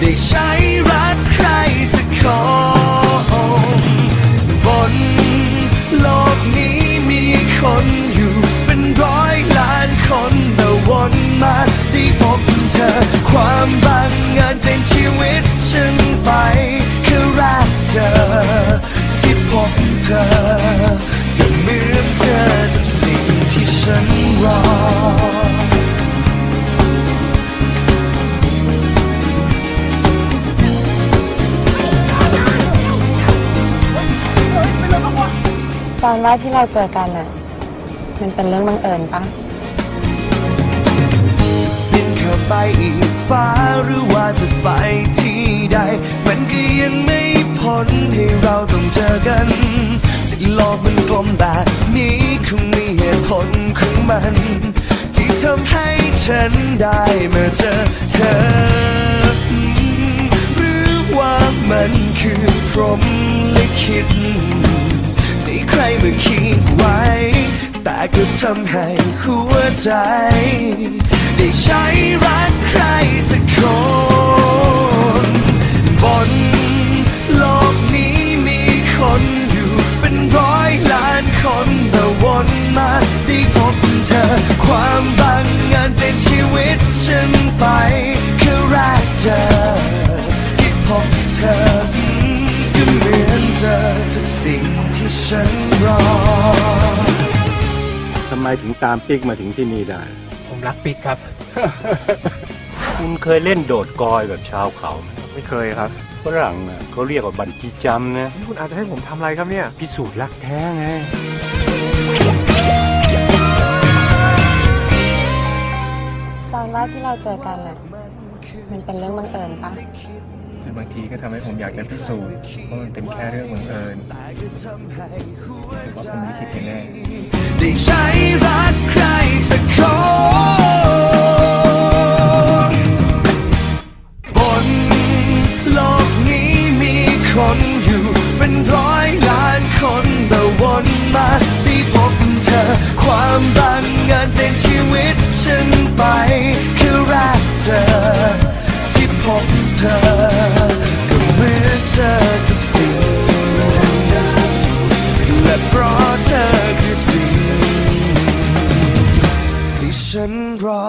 ได้ใช้รักใครสักคน อนว่าที่เราเจอกันอะมันเป็นเรื่องบังเอิญปะบินเข้าไปอีกฟ้าหรือว่าจะไปที่ใด มันก็ยังไม่พ้นให้เราต้องเจอกัน สิ่โลกมันกลมแบบนี้คงมีเหตุผลของมัน ที่ทำให้ฉันได้มาเจอเธอ หรือว่ามันคือพรหมลิขิต ที่ใครมาคิดไว้ แต่ก็ทำให้หัวใจ ได้ใช้รักใครสักคน บนโลกนี้มีคนอยู่เป็นร้อยล้านคนแต่วนมาได้พบเธอ ความบังเอิญเป็นชีวิตฉันไปแค่รักเธอที่พบเธอ ฉันรอ ทำไมถึงตามปิ๊กมาถึงที่นี่ได้ ผมรักปิ๊กครับ คุณเคยเล่นโดดกอยแบบชาวเขาไหมไม่เคยครับฝรั่งน่ะเขาเรียกว่าบันจีจัมป์นะ นี่คุณอาจจะให้ผมทำอะไรครับเนี่ย พิสูจน์รักแท้ไงจอนว่าที่เราเจอกันอะ มันเป็นเรื่องบังเอิญปะจนบางทีก็ทำให้ผมอยากจะพิสูจน์ว่ามันเป็นแค่เรื่องบังเอิญหรือว่าผมลิขิตกันแน่ได้ใช้รักใครสักคนบนโลกนี้มีคนอยู่เป็นร้อยล้านคนแต่วนมาได้พบเธอ ความบังเอิญเป็นชีวิตฉันไปแค่รัก ธอ ที่พบเธอ ก็เหมือนเธอทุกสิ่ง และเพราะเธอคือสิ่ง ที่ฉันรอ